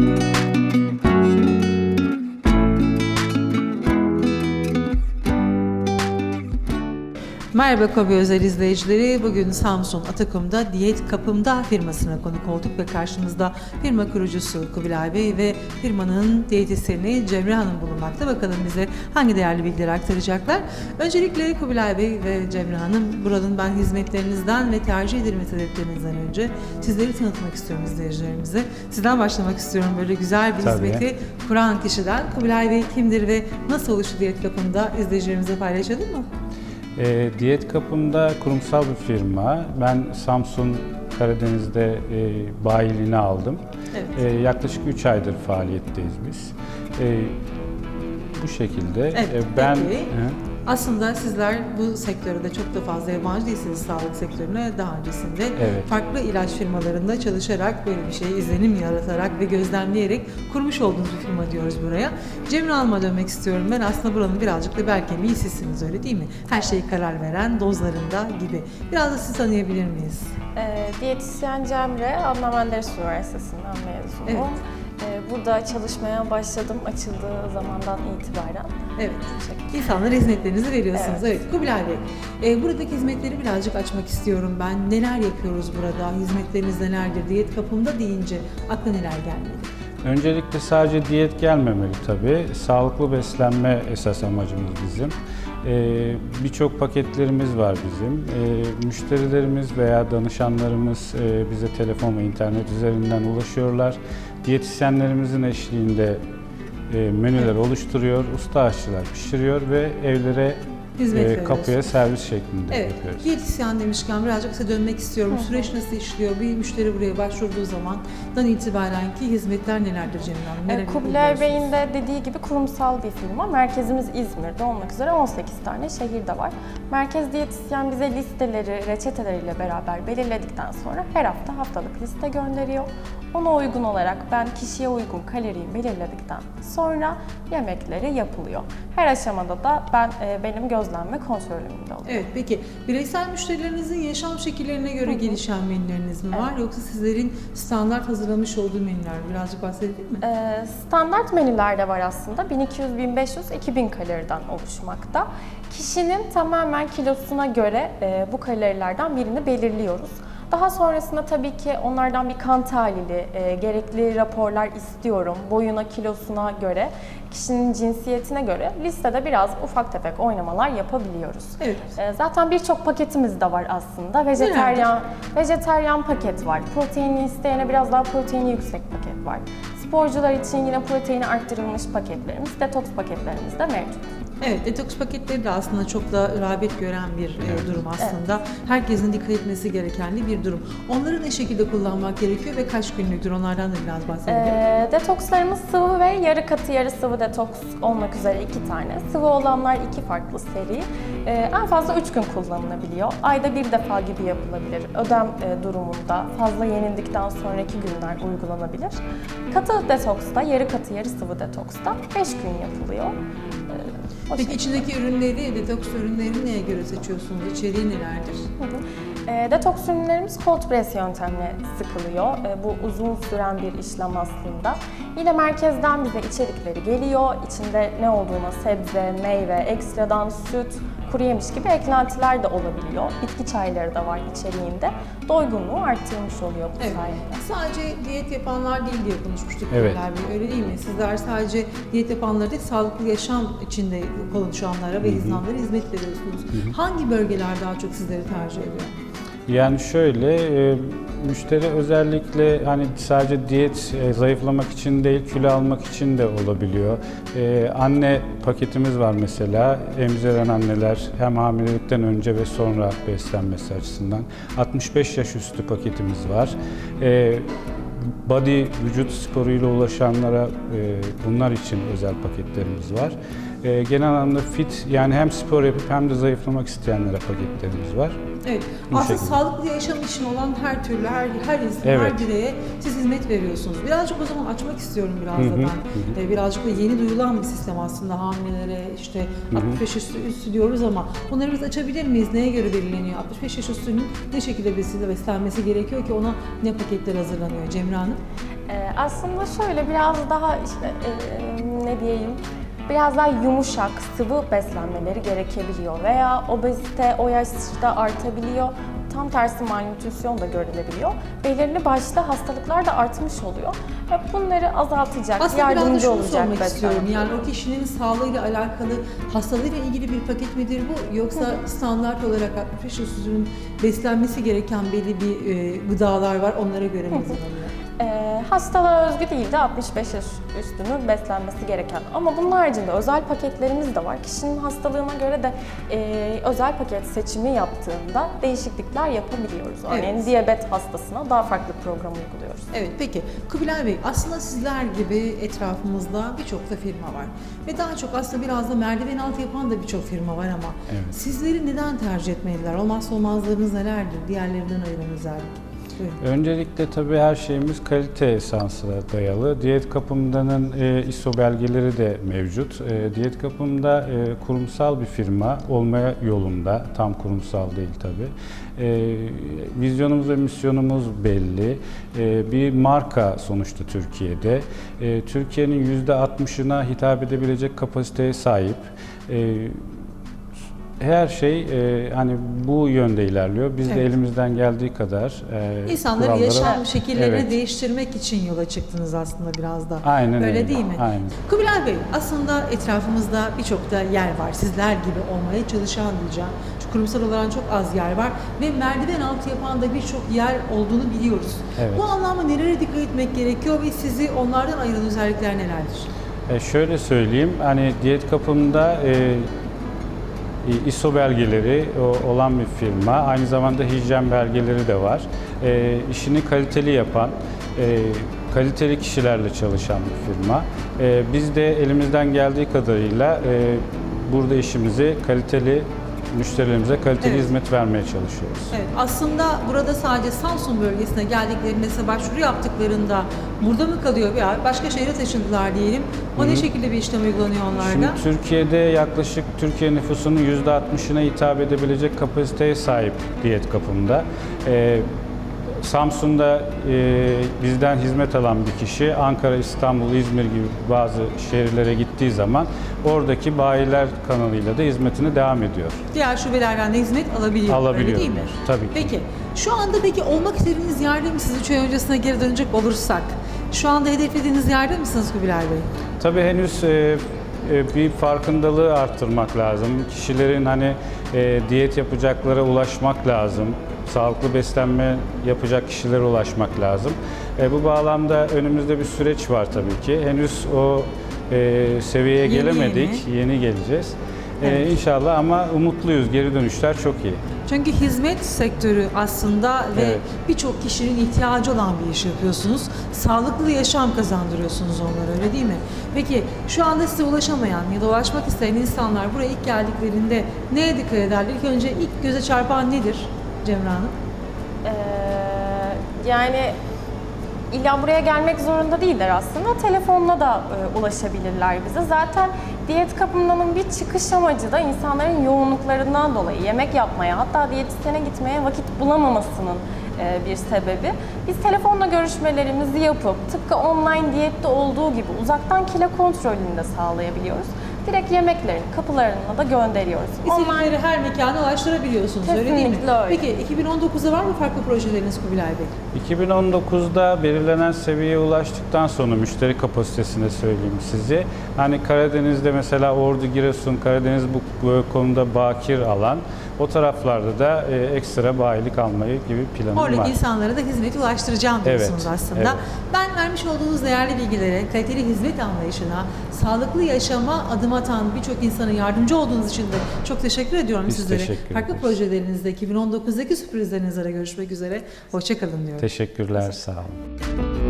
Thank you. Merhaba Kobi Özel izleyicileri. Bugün Samsun Atakum'da Diyet Kapımda firmasına konuk olduk ve karşımızda firma kurucusu Kubilay Bey ve firmanın diyetisyeni Cemre Hanım bulunmakta. Bakalım bize hangi değerli bilgileri aktaracaklar. Öncelikle Kubilay Bey ve Cemre Hanım buranın ben hizmetlerinizden ve tercih edilme sebeplerinizden önce sizleri tanıtmak istiyorum izleyicilerimize. Sizden başlamak istiyorum böyle güzel bir Tabii. hizmeti kuran kişiden. Kubilay Bey kimdir ve nasıl oluştu Diyet Kapımda izleyicilerimize paylaşalım mı? E, Diyet Kapım'da kurumsal bir firma. Ben Samsun Karadeniz'de e, bayiliğini aldım. Evet. E, yaklaşık 3 aydır faaliyetteyiz biz. E, bu şekilde. Evet, E, ben peki. Hı. Aslında sizler bu sektörde çok da fazla yabancı değilsiniz sağlık sektörüne. Daha öncesinde Evet. farklı ilaç firmalarında çalışarak böyle bir şey izlenim yaratarak ve gözlemleyerek kurmuş olduğunuz bir firma diyoruz buraya. Cemre Hanım'a dönmek istiyorum. Ben aslında buranın birazcık da belki kemiği sizsiniz öyle değil mi? Her şeyi karar veren dozlarında gibi. Biraz da sizi tanıyabilir miyiz? E, diyetisyen Cemre, Adnan Menderes Üniversitesi'nden mezunum. Evet. E, burada çalışmaya başladım açıldığı zamandan itibaren. Evet. İnsanlara hizmetlerinizi veriyorsunuz. Evet. Evet. Kubilay Bey, e, buradaki hizmetleri birazcık açmak istiyorum ben. Neler yapıyoruz burada? Hizmetleriniz nelerdir? Diyet kapımda deyince akla neler gelmeli? Öncelikle sadece diyet gelmemeli tabii. Sağlıklı beslenme esas amacımız bizim. Ee, Birçok paketlerimiz var bizim. Ee, müşterilerimiz veya danışanlarımız e, bize telefon ve internet üzerinden ulaşıyorlar. Diyetisyenlerimizin eşliğinde e, menüler oluşturuyor, usta aşçılar pişiriyor ve evlere Hizmet e, kapıya servis şeklinde Evet, yapıyoruz. diyetisyen demişken birazcık size dönmek istiyorum. Süreç nasıl işliyor? Bir müşteri buraya başvurduğu zamandan itibaren ki hizmetler nelerdir Cemile Hanım? E, Kubilay? Bey'in de dediği gibi kurumsal bir firma. Merkezimiz İzmir'de olmak üzere 18 tane şehirde var. Merkez diyetisyen bize listeleri, reçeteleriyle beraber belirledikten sonra her hafta haftalık liste gönderiyor. Ona uygun olarak ben kişiye uygun kaloriyi belirledikten sonra yemekleri yapılıyor. Her aşamada da ben e, benim gözlem ve kontrolümde oluyor. Evet, peki bireysel müşterilerinizin yaşam şekillerine göre gelişen menüleriniz mi var? Yoksa sizlerin standart hazırlamış olduğu menüler? Birazcık bahsedelim mi? Ee, standart menüler de var aslında. 1200, 1500, 2000 kaloriden oluşmakta. Kişinin tamamen kilosuna göre e, bu kalorilerden birini belirliyoruz. Daha sonrasında tabii ki onlardan bir kan tahlili, e, gerekli raporlar istiyorum. Boyuna, kilosuna göre, kişinin cinsiyetine göre listede biraz ufak tefek oynamalar yapabiliyoruz. Evet. E, Zaten birçok paketimiz de var aslında. Vejeteryan, vejeteryan paket var. Proteini isteyene biraz daha proteini yüksek paket var. Sporcular için yine proteini arttırılmış paketlerimiz, detoks paketlerimiz de mevcut. Evet, detoks paketleri de aslında çok da rağbet gören bir e, durum aslında. Herkesin dikkat etmesi gereken bir durum. Onları ne şekilde kullanmak gerekiyor ve kaç günlüktür? Onlardan da biraz bahsedelim. Ee, detokslarımız sıvı ve yarı katı yarı sıvı detoks olmak üzere iki tane. Sıvı olanlar iki farklı seri. Ee, en fazla üç gün kullanılabiliyor. Ayda bir defa gibi yapılabilir. Ödem e, durumunda fazla yenildikten sonraki günler uygulanabilir. Katı detoksta, yarı katı yarı sıvı detoksta beş gün yapılıyor. Ee, Peki içindeki ürünleri, detoks ürünlerini neye göre seçiyorsunuz? İçeriği nelerdir? E, detoks ürünlerimiz cold press yöntemle sıkılıyor. E, bu uzun süren bir işlem aslında. Yine merkezden bize içerikleri geliyor. İçinde ne olduğuna sebze, meyve, ekstradan süt, kuru yemiş gibi eklentiler de olabiliyor. Bitki çayları da var içeriğinde. Doygunluğu arttırmış oluyor bu Evet. sayede. Sadece diyet yapanlar değil diye konuşmuştuk Evet. Bey, öyle değil mi? Sizler sadece diyet yapanlara değil, sağlıklı yaşam içinde konuşanlara ve insanlara hizmet veriyorsunuz. Hangi bölgeler daha çok sizleri tercih ediyor? Yani şöyle, e, müşteri özellikle hani sadece diyet e, zayıflamak için değil, kilo almak için de olabiliyor. E, anne paketimiz var mesela, emziren anneler hem hamilelikten önce ve sonra beslenmesi açısından. 65 yaş üstü paketimiz var. E, body vücut sporuyla ulaşanlara e, bunlar için özel paketlerimiz var. E, genel anlamda fit yani hem spor yapıp hem de zayıflamak isteyenlere paketlerimiz var. Evet. Bu Aslında şekilde. sağlıklı yaşam için olan her türlü, her her insan, her Evet. bireye siz hizmet veriyorsunuz. Birazcık o zaman açmak istiyorum biraz da Hı hı, ben. hı Ee, birazcık da yeni duyulan bir sistem aslında hamilelere, işte 65 üstü, üstü diyoruz ama bunları biz açabilir miyiz? Neye göre belirleniyor? 65 yaş üstünün ne şekilde besile beslenmesi gerekiyor ki ona ne paketler hazırlanıyor Cemre Hanım? Ee, aslında şöyle biraz daha işte e, ne diyeyim biraz daha yumuşak, sıvı beslenmeleri gerekebiliyor veya obezite o yaşta artabiliyor. Tam tersi malnütrisyon da görülebiliyor. Belirli başlı hastalıklar da artmış oluyor. Ve bunları azaltacak, Aslında biraz da yardımcı şunu olacak sormak istiyorum. Yani o kişinin sağlığıyla alakalı, hastalığıyla ilgili bir paket midir bu? Yoksa standart olarak 65 yaş üstünün beslenmesi gereken belli bir e, gıdalar var, onlara göre mi hazırlanıyor? Ee, hastalığa özgü değil de 65 yaş üstünün beslenmesi gereken. Ama bunun haricinde özel paketlerimiz de var. Kişinin hastalığına göre de e, özel paket seçimi yaptığında değişiklikler yapabiliyoruz. Örneğin Evet. diyabet hastasına daha farklı program uyguluyoruz. Evet peki Kubilay Bey aslında sizler gibi etrafımızda birçok da firma var. Ve daha çok aslında biraz da merdiven altı yapan da birçok firma var ama Evet. sizleri neden tercih etmeliler? Olmazsa olmazlarınız nelerdir? Diğerlerinden ayıran özellik. Buyurun. Öncelikle tabii her şeyimiz kalite esansına dayalı. Diyet Kapımda'nın e, ISO belgeleri de mevcut. E, Diyet Kapımda e, kurumsal bir firma olmaya yolunda. Tam kurumsal değil tabii. E, vizyonumuz ve misyonumuz belli. E, bir marka sonuçta Türkiye'de. E, Türkiye'nin %60'ına hitap edebilecek kapasiteye sahip. E, her şey e, hani bu yönde ilerliyor. Biz de Evet. elimizden geldiği kadar e, İnsanları kurallara- yaşam şekillerini Evet. değiştirmek için yola çıktınız aslında biraz da. Aynen Öyle öyle. değil mi? Aynen. Kubilay Bey aslında etrafımızda birçok da yer var. Sizler gibi olmaya çalışan diyeceğim. Şu kurumsal olarak çok az yer var ve merdiven altı yapan da birçok yer olduğunu biliyoruz. Evet. Bu anlamda nelere dikkat etmek gerekiyor ve sizi onlardan ayıran özellikler nelerdir? E, şöyle söyleyeyim, hani diyet kapımda e, ISO belgeleri olan bir firma, aynı zamanda hijyen belgeleri de var. E, işini kaliteli yapan, e, kaliteli kişilerle çalışan bir firma. E, biz de elimizden geldiği kadarıyla e, burada işimizi kaliteli müşterilerimize kaliteli Evet. hizmet vermeye çalışıyoruz. Evet, aslında burada sadece Samsun bölgesine geldiklerinde size başvuru yaptıklarında burada mı kalıyor veya başka şehre taşındılar diyelim. O ne şekilde bir işlem uygulanıyor onlarda? Şimdi Türkiye'de yaklaşık Türkiye nüfusunun %60'ına hitap edebilecek kapasiteye sahip diyet kapımda. Ee, Samsun'da e, bizden hizmet alan bir kişi Ankara, İstanbul, İzmir gibi bazı şehirlere gittiği zaman oradaki bayiler kanalıyla da hizmetine devam ediyor. Diğer şubelerden de hizmet alabiliyor. Alabiliyorlar, Öyle değil mi? tabii ki. Peki şu anda peki olmak istediğiniz yerde mi siz üç ay öncesine geri dönecek olursak? Şu anda hedeflediğiniz yerde misiniz Kubilay Bey? Tabii henüz e, e, bir farkındalığı arttırmak lazım. Kişilerin hani e, diyet yapacaklara ulaşmak lazım. Sağlıklı beslenme yapacak kişilere ulaşmak lazım. E, bu bağlamda önümüzde bir süreç var tabii ki. Henüz o e, seviyeye Yeni gelemedik. Yeni, geleceğiz. E, Evet. inşallah ama umutluyuz. Geri dönüşler çok iyi. Çünkü hizmet sektörü aslında ve Evet. birçok kişinin ihtiyacı olan bir iş yapıyorsunuz. Sağlıklı yaşam kazandırıyorsunuz onlara öyle değil mi? Peki şu anda size ulaşamayan ya da ulaşmak isteyen insanlar buraya ilk geldiklerinde neye dikkat ederler? İlk önce ilk göze çarpan nedir Cemre? Ee, yani illa buraya gelmek zorunda değiller aslında. Telefonla da e, ulaşabilirler bize. Zaten diyet kapımdanın bir çıkış amacı da insanların yoğunluklarından dolayı yemek yapmaya hatta diyetisyene gitmeye vakit bulamamasının e, bir sebebi. Biz telefonla görüşmelerimizi yapıp tıpkı online diyette olduğu gibi uzaktan kilo kontrolünü de sağlayabiliyoruz. Direkt yemeklerin kapılarına da gönderiyoruz. İstedikleri her mekana ulaştırabiliyorsunuz öyle değil mi? Kesinlikle öyle. Peki 2019'da var mı farklı projeleriniz Kubilay Bey? 2019'da belirlenen seviyeye ulaştıktan sonra müşteri kapasitesine söyleyeyim sizi. Hani Karadeniz'de mesela Ordu, Giresun, Karadeniz bu, bu konuda bakir alan. O taraflarda da e, ekstra bayilik almayı gibi planım Oradaki var. insanlara da hizmeti ulaştıracağım diyorsunuz Evet, aslında. evet. Ben vermiş olduğunuz değerli bilgilere, kaliteli hizmet anlayışına, sağlıklı yaşama adım atan birçok insana yardımcı olduğunuz için de çok teşekkür ediyorum Biz sizlere. teşekkür Farklı ederiz. projelerinizde 2019'daki sürprizlerinizle görüşmek üzere. Hoşçakalın diyorum. Teşekkürler, sağ olun.